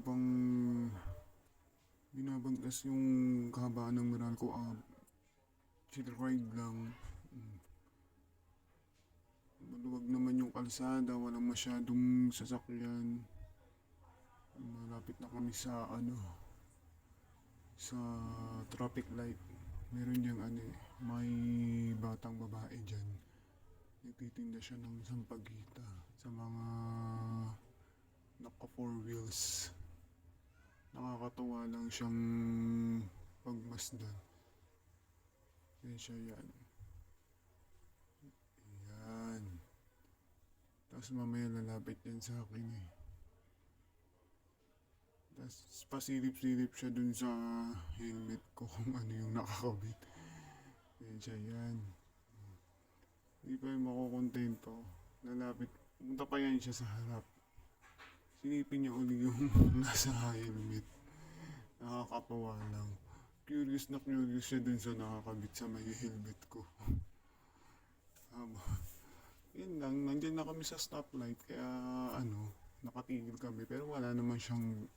habang binabagtas yung kahabaan ng Meralco Ave. Chill ride lang. Mm. Maluwag naman yung kalsada, walang masyadong sasakyan. Malapit na kami sa ano sa traffic light. Meron diyang ano eh, may batang babae dyan. Nagtitinda siya ng sampagita four wheels. Nakakatuwa lang siyang pagmasdan. Yan siya yan. Yan. Tapos mamaya lalapit yan sa akin eh. Tapos pasilip-silip siya dun sa helmet ko kung ano yung nakakabit. Yan siya yan. Hindi pa yung makukontento. Lalapit. Punta pa yan siya sa harap. Silipin niya uli yung nasa helmet. Nakakatawa lang. Curious na curious siya dun sa nakakabit sa may helmet ko. Aba. Yun lang, nandyan na kami sa stoplight kaya ano, nakatigil kami pero wala naman siyang.